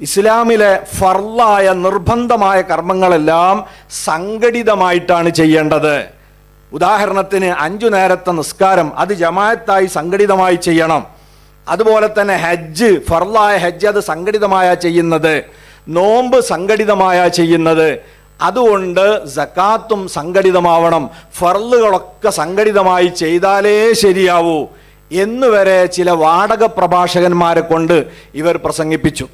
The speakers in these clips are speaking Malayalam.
ഇസ്ലാമിലെ ഫർലായ നിർബന്ധമായ കർമ്മങ്ങളെല്ലാം സംഘടിതമായിട്ടാണ് ചെയ്യേണ്ടത്. ഉദാഹരണത്തിന് അഞ്ചു നേരത്തെ നിസ്കാരം അത് ജമാഅത്തായി സംഘടിതമായി ചെയ്യണം. അതുപോലെ തന്നെ ഹജ്ജ് ഫർലായ ഹജ്ജ് അത് സംഘടിതമായ ചെയ്യുന്നത്. നോമ്പ് സംഘടിതമായ ചെയ്യുന്നത്. അതുകൊണ്ട് സക്കാത്തും സംഘടിതമാവണം. ഫർലുകളൊക്കെ സംഘടിതമായി ചെയ്താലേ ശരിയാവൂ. എന്നുവരെ ചില വാടക പ്രഭാഷകന്മാരെ കൊണ്ട് ഇവർ പ്രസംഗിപ്പിച്ചു.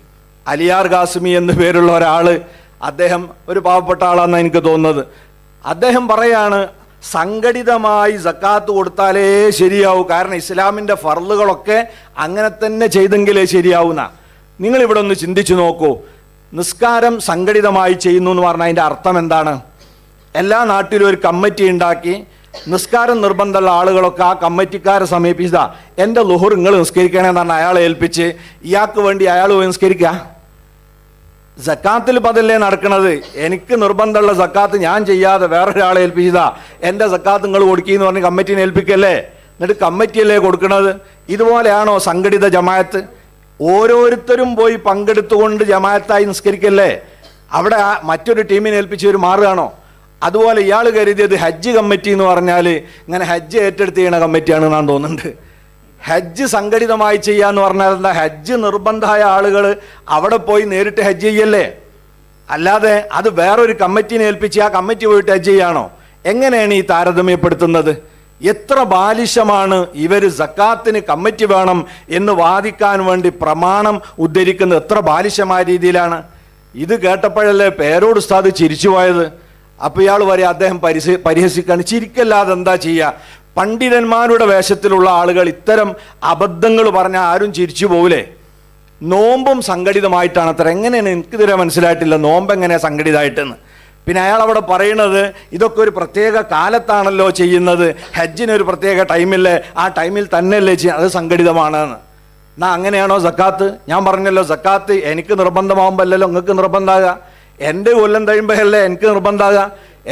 അലിയാർ ഖാസിമി എന്നു പേരുള്ള ഒരാൾ അദ്ദേഹം ഒരു പാവപ്പെട്ട ആളാണെന്ന് എനിക്ക് തോന്നുന്നത്. അദ്ദേഹം പറയാണ് സംഘടിതമായി സക്കാത്ത് കൊടുത്താലേ ശരിയാവൂ. കാരണം ഇസ്ലാമിന്റെ ഫർളുകളൊക്കെ അങ്ങനെ തന്നെ ചെയ്തെങ്കിലേ ശരിയാവുന്ന. നിങ്ങളിവിടെ ഒന്ന് ചിന്തിച്ചു നോക്കൂ. നിസ്കാരം സംഘടിതമായി ചെയ്യുന്നു എന്ന് പറഞ്ഞാൽ അതിന്റെ അർത്ഥം എന്താണ്? എല്ലാ നാട്ടിലും ഒരു കമ്മിറ്റി ഉണ്ടാക്കി നിസ്കാരം നിർബന്ധമുള്ള ആളുകളൊക്കെ ആ കമ്മിറ്റിക്കാരെ സമീപിച്ചതാ. എന്റെ ലുഹുർ നിങ്ങൾ നിസ്കരിക്കണമെന്ന് പറഞ്ഞാൽ അയാളെ ഏൽപ്പിച്ച് ഇയാൾക്ക് വേണ്ടി അയാൾ പോയി നിസ്കരിക്കുക സക്കാത്തിൽ പതല്ലേ നടക്കുന്നത് എനിക്ക് നിർബന്ധമുള്ള സക്കാത്ത് ഞാൻ ചെയ്യാതെ വേറൊരാളെ ഏൽപ്പിച്ചതാ. എന്റെ സക്കാത്ത് നിങ്ങൾ കൊടുക്കുകയെന്ന് പറഞ്ഞ് കമ്മിറ്റിനെ ഏൽപ്പിക്കല്ലേ? എന്നിട്ട് കമ്മിറ്റിയല്ലേ കൊടുക്കുന്നത് ഇതുപോലെയാണോ സംഘടിത ജമായത്ത് ഓരോരുത്തരും പോയി പങ്കെടുത്തുകൊണ്ട് ജമായത്തായി നിസ്കരിക്കല്ലേ? അവിടെ മറ്റൊരു ടീമിനെ ഏൽപ്പിച്ച് ഒരു മാറുകയാണോ? അതുപോലെ ഇയാൾ കരുതിയത് ഹജ്ജ് കമ്മിറ്റി എന്ന് പറഞ്ഞാൽ ഇങ്ങനെ ഹജ്ജ് ഏറ്റെടുത്ത് ചെയ്യണ കമ്മിറ്റിയാണ് ഞാൻ തോന്നുന്നുണ്ട്. ഹജ്ജ് സംഘടിതമായി ചെയ്യാന്ന് പറഞ്ഞാൽ എന്താ? ഹജ്ജ് നിർബന്ധമായ ആളുകൾ അവിടെ പോയി നേരിട്ട് ഹജ്ജ് ചെയ്യല്ലേ? അല്ലാതെ അത് വേറൊരു കമ്മിറ്റിനെ ഏൽപ്പിച്ച് ആ കമ്മിറ്റി പോയിട്ട് ഹജ്ജ് ചെയ്യാണോ? എങ്ങനെയാണ് ഈ താരതമ്യപ്പെടുത്തുന്നത്? എത്ര ബാലിശമാണ് ഇവർ സക്കാത്തിന് കമ്മിറ്റി വേണം എന്ന് വാദിക്കാൻ വേണ്ടി പ്രമാണം ഉദ്ധരിക്കുന്നത്? എത്ര ബാലിശമായ രീതിയിലാണ്? ഇത് കേട്ടപ്പോഴല്ലേ പേരോട് ഉസ്താദ് ചിരിച്ചു പോയത്. അപ്പോൾ ഇയാൾ വരെ അദ്ദേഹം പരിസ പരിഹസിക്കാണ്. ചിരിക്കല്ലാതെ എന്താ ചെയ്യുക പണ്ഡിതന്മാരുടെ വേഷത്തിലുള്ള ആളുകൾ ഇത്തരം അബദ്ധങ്ങൾ പറഞ്ഞാൽ ആരും ചിരിച്ചു പോവില്ലേ? നോമ്പും സംഘടിതമായിട്ടാണ് അത്ര. എങ്ങനെയാണ്? എനിക്ക് ഇതുവരെ മനസ്സിലായിട്ടില്ല. നോമ്പ് എങ്ങനെയാണ് സംഘടിതമായിട്ടെന്ന്. പിന്നെ അയാൾ അവിടെ പറയുന്നത് ഇതൊക്കെ ഒരു പ്രത്യേക കാലത്താണല്ലോ ചെയ്യുന്നത്. ഹജ്ജിന് ഒരു പ്രത്യേക ടൈമില്ലേ? ആ ടൈമിൽ തന്നെയല്ലേ ചെയ്യുക അത് സംഘടിതമാണെന്ന്. എന്നാ അങ്ങനെയാണോ സക്കാത്ത്? ഞാൻ പറഞ്ഞല്ലോ സക്കാത്ത് എനിക്ക് നിർബന്ധമാകുമ്പോൾ അല്ലല്ലോ നിങ്ങൾക്ക് നിർബന്ധമാകുക എന്റെ കൊല്ലം കഴിയുമ്പോഴല്ലേ എനിക്ക് നിർബന്ധമാകുക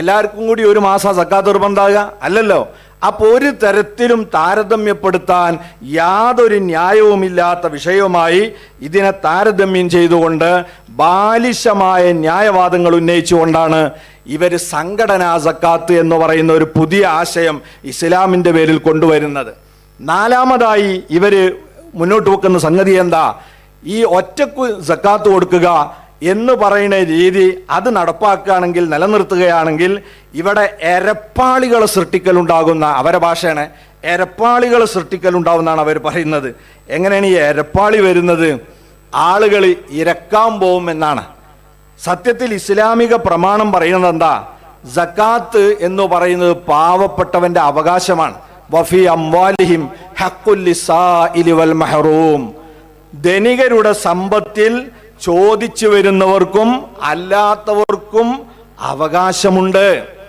എല്ലാവർക്കും കൂടി ഒരു മാസം സക്കാത്ത് നിർബന്ധമാകുക അല്ലല്ലോ അപ്പോൾ ഒരു തരത്തിലും താരതമ്യപ്പെടുത്താൻ യാതൊരു ന്യായവുമില്ലാത്ത വിഷയവുമായി ഇതിനെ താരതമ്യം ചെയ്തുകൊണ്ട് ബാലിശമായ ന്യായവാദങ്ങൾ ഉന്നയിച്ചുകൊണ്ടാണ് ഇവർ സംഘടനാ സക്കാത്ത് എന്ന് പറയുന്ന ഒരു പുതിയ ആശയം ഇസ്ലാമിന്റെ പേരിൽ കൊണ്ടുവരുന്നത്. നാലാമതായി ഇവർ മുന്നോട്ട് വെക്കുന്ന സംഗതി എന്താ? ഈ ഒറ്റക്കു സക്കാത്ത് കൊടുക്കുക എന്ന് പറയുന്ന രീതി അത് നടപ്പാക്കുകയാണെങ്കിൽ നിലനിർത്തുകയാണെങ്കിൽ ഇവിടെ എരപ്പാളികൾ സൃഷ്ടിക്കലുണ്ടാകുന്ന അവരെ ഭാഷയാണ് എരപ്പാളികൾ സൃഷ്ടിക്കലുണ്ടാവുന്നതാണ് അവർ പറയുന്നത്. എങ്ങനെയാണ് ഈ എരപ്പാളി വരുന്നത്? ആളുകൾ ഇരക്കാൻ പോകും എന്നാണ്. സത്യത്തിൽ ഇസ്ലാമിക പ്രമാണം പറയുന്നത് എന്താ? ജക്കാത്ത് എന്ന് പറയുന്നത് പാവപ്പെട്ടവന്റെ അവകാശമാണ്. വഫി അംവാലിഹിം ലിസാഇലി മഹറൂം. ധനികരുടെ സമ്പത്തിൽ ചോദിച്ചു വരുന്നവർക്കും അല്ലാത്തവർക്കും അവകാശമുണ്ട്.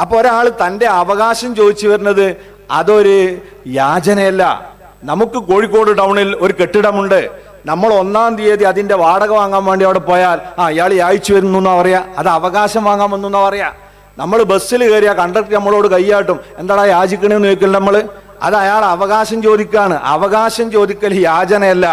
അപ്പൊ ഒരാൾ തന്റെ അവകാശം ചോദിച്ചു വരുന്നത് അതൊരു യാചനയല്ല. നമുക്ക് കോഴിക്കോട് ടൗണിൽ ഒരു കെട്ടിടമുണ്ട്. നമ്മൾ ഒന്നാം തീയതി അതിന്റെ വാടക വാങ്ങാൻ വേണ്ടി അവിടെ പോയാൽ ആ ഇയാൾ യാഴ്ച വരുന്നു എന്നാ പറയാ? അത് അവകാശം വാങ്ങാൻ വന്നു എന്നാ പറയാ? നമ്മൾ ബസ്സിൽ കയറിയ കണ്ടക്ടർ നമ്മളോട് കൈയാട്ടും. എന്താടാ യാചിക്കണേന്ന് ചോദിക്കൽ നമ്മൾ അത് അയാൾ അവകാശം ചോദിക്കാണ്. അവകാശം ചോദിക്കൽ യാചനയല്ല.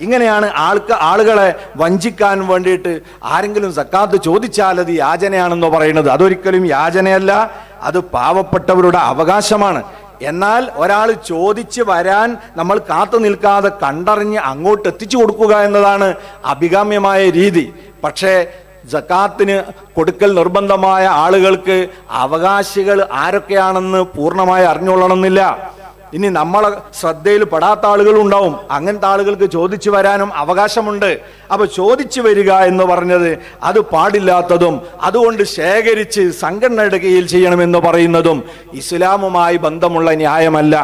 ഇങ്ങനെയാണ് ആൾക്ക് ആളുകളെ വഞ്ചിക്കാൻ വേണ്ടിയിട്ട് ആരെങ്കിലും സക്കാത്ത് ചോദിച്ചാൽ അത് യാചനയാണെന്നോ പറയുന്നത്. അതൊരിക്കലും യാചനയല്ല അത് പാവപ്പെട്ടവരുടെ അവകാശമാണ്. എന്നാൽ ഒരാൾ ചോദിച്ച് വരാൻ നമ്മൾ കാത്തു നിൽക്കാതെ കണ്ടറിഞ്ഞ് അങ്ങോട്ട് എത്തിച്ചു കൊടുക്കുക എന്നതാണ് അഭികാമ്യമായ രീതി. പക്ഷേ ജക്കാത്തിന് കൊടുക്കൽ നിർബന്ധമായ ആളുകൾക്ക് അവകാശികൾ ആരൊക്കെയാണെന്ന് പൂർണമായി അറിഞ്ഞുകൊള്ളണമെന്നില്ല. ഇനി നമ്മളെ ശ്രദ്ധയിൽ പെടാത്ത ആളുകളും ഉണ്ടാവും. അങ്ങനത്തെ ആളുകൾക്ക് ചോദിച്ചു വരാനും അവകാശമുണ്ട്. അപ്പൊ ചോദിച്ചു വരിക എന്ന് പറഞ്ഞത് അത് പാടില്ലാത്തതും അതുകൊണ്ട് ശേഖരിച്ച് സംഘടനയുടെ കീഴിൽ ചെയ്യണമെന്ന് പറയുന്നതും ഇസ്ലാമുമായി ബന്ധമുള്ള ന്യായമല്ല.